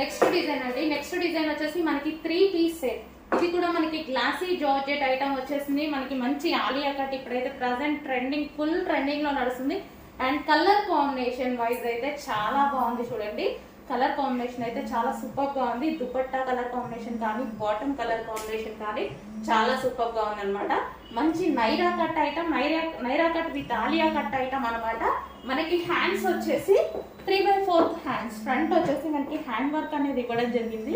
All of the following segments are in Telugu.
నెక్స్ట్ డిజైన్ అండి. నెక్స్ట్ డిజైన్ వచ్చేసి మనకి త్రీ పీస్ సెట్ ఇది కూడా మనకి గ్లాసీ జార్జెట్ ఐటమ్ వచ్చేసింది. మనకి మంచి ఆలియా కట్ ఇప్పుడైతే ప్రజెంట్ ట్రెండింగ్ ఫుల్ ట్రెండింగ్లో నడుస్తుంది. అండ్ కలర్ కాంబినేషన్ వైజ్ అయితే చాలా బాగుంది చూడండి. కలర్ కాంబినేషన్ అయితే చాలా సూపర్గా ఉంది. దుపట్టా కలర్ కాంబినేషన్ కానీ బాటమ్ కలర్ కాంబినేషన్ కానీ చాలా సూపర్గా ఉంది అనమాట మంచి Naira cut item Naira Naira cut with Alia cut item అనమాట మనకి హ్యాండ్స్ వచ్చేసి three by fourth hands front వచ్చేసి మనకి హ్యాండ్ వర్క్ అనేది ఇవ్వడం జరిగింది.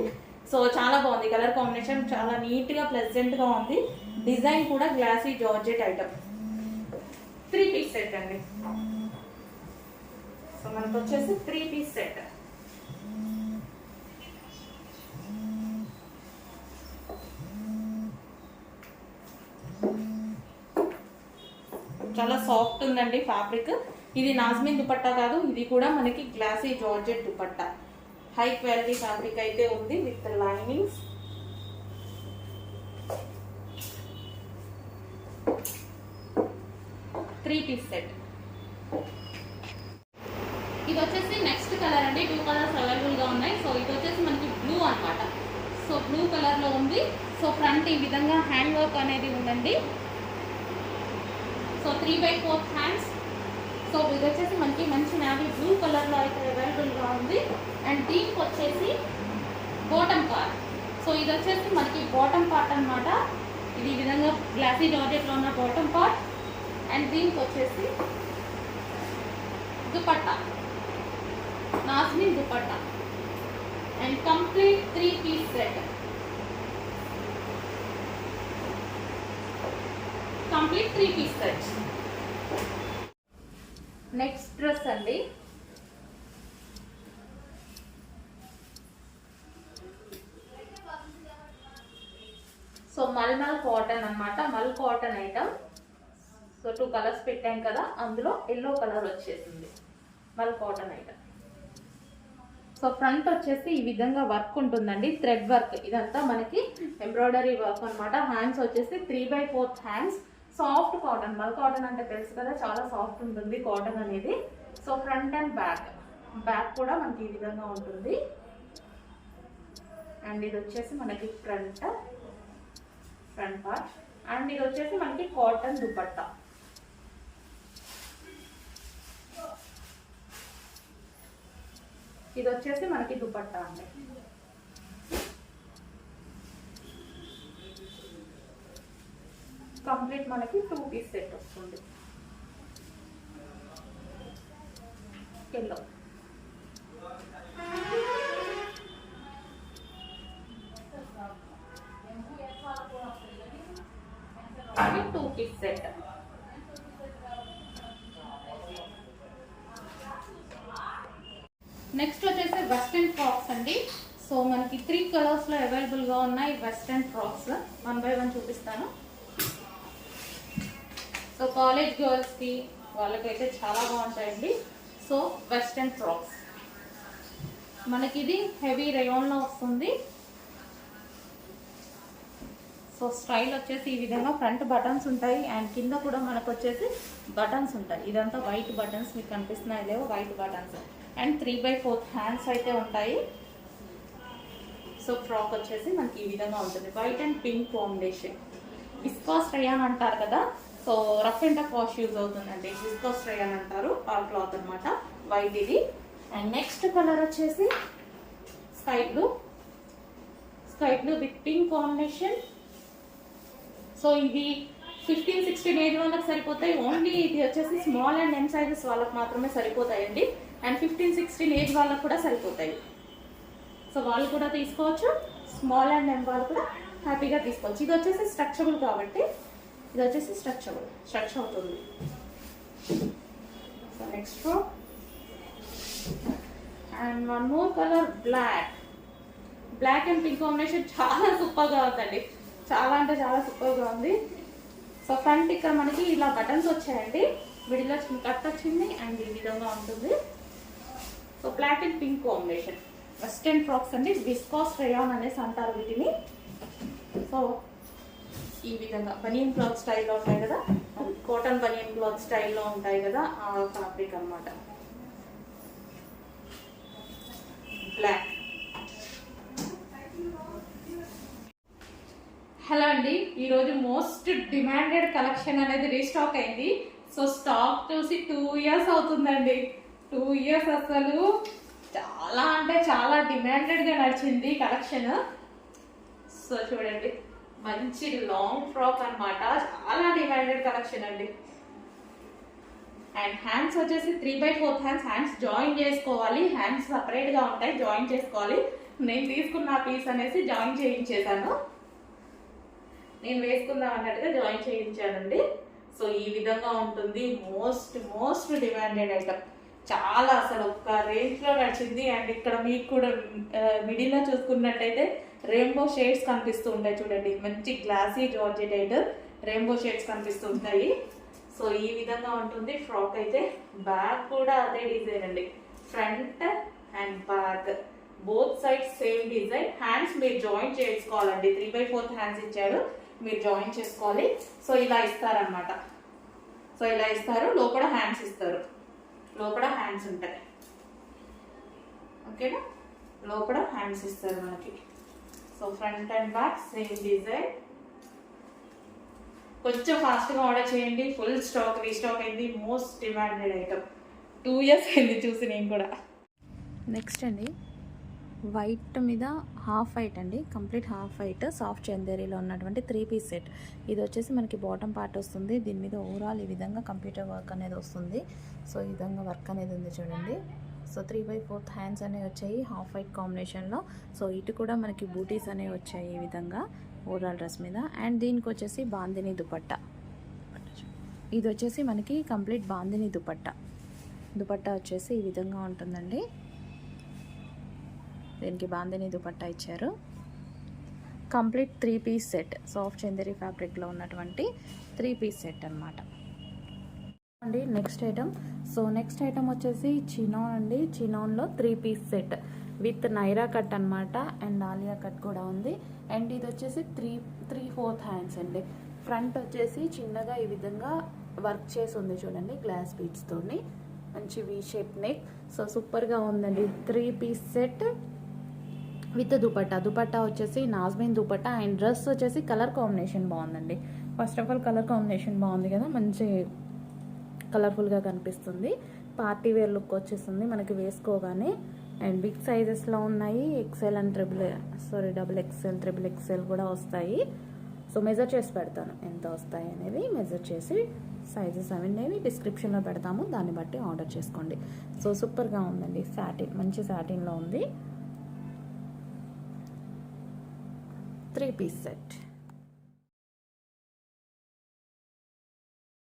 సో చాలా బాగుంది. కలర్ కాంబినేషన్ చాలా నీట్గా ప్లెజెంట్గా ఉంది. డిజైన్ కూడా glossy georgette item three piece set అండి. సో మనకు వచ్చేసి త్రీ పీస్ సెట్ చాలా సాఫ్ట్ ఉందండి ఫ్యాబ్రిక్ ఇది నాజ్మిన్ దుపట్టా కాదు ఇది కూడా మనకి glossy georgette dupatta. High quality fabric అయితే ఉంది with linings three piece set ఇది వచ్చేసి నెక్స్ట్ కలర్ అండి. టూ కలర్స్ అవైలబుల్గా ఉన్నాయి. సో ఇది వచ్చేసి మనకి బ్లూ అన్నమాట. సో బ్లూ కలర్లో ఉంది. సో ఫ్రంట్ ఈ విధంగా హ్యాండ్ వర్క్ అనేది ఉందండి. So three by fourth hands so ఇది వచ్చేసి మనకి మంచి నావీ బ్లూ కలర్లో అయితే అవైలబుల్గా ఉంది. అండ్ దీనికి వచ్చేసి బాటమ్ పార్ట్ సో ఇది వచ్చేసి మనకి బాటమ్ పార్ట్ అన్నమాట. ఇది ఈ విధంగా గ్లాసీ జార్జెట్లో ఉన్న బాటమ్ పార్ట్ అండ్ దీనికి వచ్చేసి dupatta. Nasmin dupatta. And complete three piece set complete three piece set next dress అండి. సో మల్మల్ కాటన్ అనమాట మల్ cotton item so two colours పెట్టాం కదా అందులో ఎల్లో కలర్ వచ్చేసింది. మల్ కాటన్ ఐటమ్ సో ఫ్రంట్ వచ్చేసి ఈ విధంగా వర్క్ ఉంటుందండి. థ్రెడ్ వర్క్ ఇదంతా మనకి ఎంబ్రాయిడరీ వర్క్ అనమాట హ్యాండ్స్ వచ్చేసి three by fourth hands soft cotton మల్ కాటన్ అంటే తెలుసు కదా చాలా సాఫ్ట్ ఉంటుంది కాటన్ అనేది. So front and back back కూడా మనకి ఈ విధంగా ఉంటుంది. అండ్ ఇది వచ్చేసి మనకి ఫ్రంట్ ఫ్రంట్ పార్ట్ అండ్ ఇది వచ్చేసి మనకి కాటన్ దుపట్టా. ఇది వచ్చేసి మనకి దుపట్టా అండి. కంప్లీట్ మనకి టూ పీస్ సెట్ వస్తుంది. Yellow two piece set. Next వచ్చేసి వెస్ట్రన్ ఫ్రాక్స్ అండి. సో మనకి త్రీ కలర్స్లో అవైలబుల్గా ఉన్నాయి western frocks one by one చూపిస్తాను. సో కాలేజ్ గర్ల్స్కి వాళ్ళకైతే చాలా బాగుంటాయండి. సో వెస్ట్రన్ ఫ్రాక్స్ మనకి ఇది హెవీ రేయాన్ వస్తుంది. సో స్టైల్ వచ్చేసి ఈ విధంగా ఫ్రంట్ బటన్స్ ఉంటాయి. అండ్ కింద కూడా మనకు వచ్చేసి బటన్స్ ఉంటాయి. ఇదంతా వైట్ బటన్స్ మీకు కనిపిస్తున్నాయి. లేవో white buttons and three by fourth hands అయితే ఉంటాయి. సో ఫ్రాక్ వచ్చేసి మనకి ఈ విధంగా ఉంటుంది. White and pink combination viscose rayon అంటారు కదా? So rough and tough wash use అవుతుందండి. విస్కాస్ అని అంటారు ఆ క్లాత్ అనమాట వైట్ ఇది. అండ్ నెక్స్ట్ కలర్ వచ్చేసి sky blue. Sky blue with pink combination. So ఇది ఫిఫ్టీన్ సిక్స్టీన్ ఏజ్ వాళ్ళకి సరిపోతాయి. ఓన్లీ ఇది వచ్చేసి స్మాల్ అండ్ ఎం సైజెస్ వాళ్ళకి మాత్రమే సరిపోతాయండి. అండ్ ఫిఫ్టీన్ సిక్స్టీన్ ఏజ్ వాళ్ళకి కూడా సరిపోతాయి. సో వాళ్ళు కూడా తీసుకోవచ్చు. స్మాల్ అండ్ ఎం వాళ్ళు కూడా హ్యాపీగా తీసుకోవచ్చు. ఇది వచ్చేసి స్ట్రక్చబుల్ కాబట్టి ఇది వచ్చేసి స్ట్రక్చరబుల్ స్ట్రక్చర్ అవుతుంది. So next row and one more colour black black and pink combination చాలా సూపర్గా ఉందండి. చాలా అంటే చాలా సూపర్గా ఉంది. సో ఫ్రంట్ ఇక్కడ మనకి ఇలా బటన్స్ వచ్చాయండి. మిడిల్లో చిన్న కట్ వచ్చింది అండ్ ఈ విధంగా ఉంటుంది. So black and pink combination western frocks అండి. విస్కాస్ రేయాన్ అనేసి అంటారు వీటిని. సో ఈ విధంగా బనియన్ క్లాత్ స్టైల్లో ఉంటాయి కదా? కాటన్ బనియన్ క్లాత్ స్టైల్లో ఉంటాయి కదా ఆ ఫ్యాబ్రిక్ అనమాట బ్లాక్ హలో అండి. ఈరోజు మోస్ట్ డిమాండెడ్ కలెక్షన్ అనేది రీస్టాక్ అయింది. సో స్టాక్ చూసి టూ ఇయర్స్ అవుతుందండి. టూ ఇయర్స్ అసలు చాలా అంటే చాలా డిమాండెడ్గా నడిచింది కలెక్షన్ సో చూడండి. మంచి లాంగ్ ఫ్రాక్ అనమాట చాలా డిమాండెడ్ కలెక్షన్ అండి. అండ్ హ్యాండ్స్ వచ్చేసి three by fourth hands hands join చేసుకోవాలి. హ్యాండ్స్ సపరేట్గా ఉంటాయి. జాయిన్ చేసుకోవాలి. నేను తీసుకున్న పీస్ అనేసి జాయిన్ చేయించేశాను. నేను వేసుకుందాం అన్నట్టుగా జాయిన్ చేయించానండి. సో ఈ విధంగా ఉంటుంది. మోస్ట్ మోస్ట్ డిమాండెడ్ ఐటమ్ చాలా అసలు ఒక రేంజ్లో నడిచింది. అండ్ ఇక్కడ మీకు కూడా uh, మిడిల్లో చూసుకున్నట్టయితే రెయిన్బో షేడ్స్ కనిపిస్తూ ఉంటాయి చూడండి. మంచి గ్లాసీ జార్జెట్ అయితే రెయిన్బో షేడ్స్ కనిపిస్తూ ఉంటాయి. సో ఈ విధంగా ఉంటుంది. ఫ్రాక్ అయితే బ్యాక్ కూడా అదే డిజైన్ అండి. Front and back both sides same design hands మీరు జాయిన్ చేసుకోవాలండి. త్రీ బై ఫోర్త్ హ్యాండ్స్ ఇచ్చాడు. మీరు జాయిన్ చేసుకోవాలి. సో ఇలా ఇస్తారనమాట సో ఇలా ఇస్తారు. లోపల హ్యాండ్స్ ఇస్తారు. లోపల హ్యాండ్స్ ఉంటాయి. ఓకేనా లోపల హ్యాండ్స్ ఇస్తారు మనకి. So front and back same design కొంచెం ఫాస్ట్గా ఆర్డర్ చేయండి. ఫుల్ స్టాక్ రీస్టాక్ అయింది. Most demanded item two years అయింది చూసి నేను కూడా. నెక్స్ట్ అండి. వైట్ మీద హాఫ్ వైట్ అండి. కంప్లీట్ హాఫ్ వైట్ సాఫ్ట్ చందేరీలో ఉన్నటువంటి త్రీ పీస్ సెట్ ఇది వచ్చేసి మనకి బాటమ్ పార్ట్ వస్తుంది. దీని మీద ఓవరాల్ ఈ విధంగా కంప్యూటర్ వర్క్ అనేది వస్తుంది. సో ఈ విధంగా వర్క్ అనేది ఉంది చూడండి. So three by fourth hands అనేవి వచ్చాయి హాఫ్ వైట్ కాంబినేషన్లో. సో ఇటు కూడా మనకి బూటీస్ అనేవి వచ్చాయి ఈ విధంగా ఓవరాల్ డ్రెస్ మీద. అండ్ దీనికి వచ్చేసి బాందిని దుపట్టా. ఇది వచ్చేసి మనకి కంప్లీట్ బాందిని దుపట్టా. దుపట్టా వచ్చేసి ఈ విధంగా ఉంటుందండి. దీనికి బాందిని దుపట్టా ఇచ్చారు. Complete three piece set soft Chanderi ఫ్యాబ్రిక్లో ఉన్నటువంటి త్రీ పీస్ సెట్ అనమాట అండి next item so next item వచ్చేసి చినోన్ అండి. చినోన్లో three piece set with Naira cut అనమాట అండ్ ఆలియా కట్ కూడా ఉంది. అండ్ ఇది వచ్చేసి త్రీ త్రీ ఫోర్త్ హ్యాండ్స్ అండి. ఫ్రంట్ వచ్చేసి చిన్నగా ఈ విధంగా వర్క్ చేసి ఉంది చూడండి గ్లాస్ బీట్స్తోని మంచి వీ షేప్ నెక్ సో సూపర్గా ఉందండి. Three piece set with dupatta. Dupatta వచ్చేసి నాజ్మిన్ దుపట్టా అండ్ డ్రెస్ వచ్చేసి కలర్ కాంబినేషన్ బాగుందండి. First of all colour combination బాగుంది కదా మంచి కలర్ఫుల్గా కనిపిస్తుంది. పార్టీ వేర్ లుక్ వచ్చేస్తుంది మనకి వేసుకోగానే. అండ్ బిగ్ సైజెస్లో ఉన్నాయి. XL and triple sorry double XL triple XL కూడా వస్తాయి. సో మెజర్ చేసి పెడతాను. ఎంత వస్తాయి అనేది మెజర్ చేసి సైజెస్ అవన్నీ డిస్క్రిప్షన్లో పెడతాము. దాన్ని బట్టి ఆర్డర్ చేసుకోండి. సో సూపర్గా ఉందండి. శాటిన్ మంచి శాటిన్లో ఉంది. Three piece set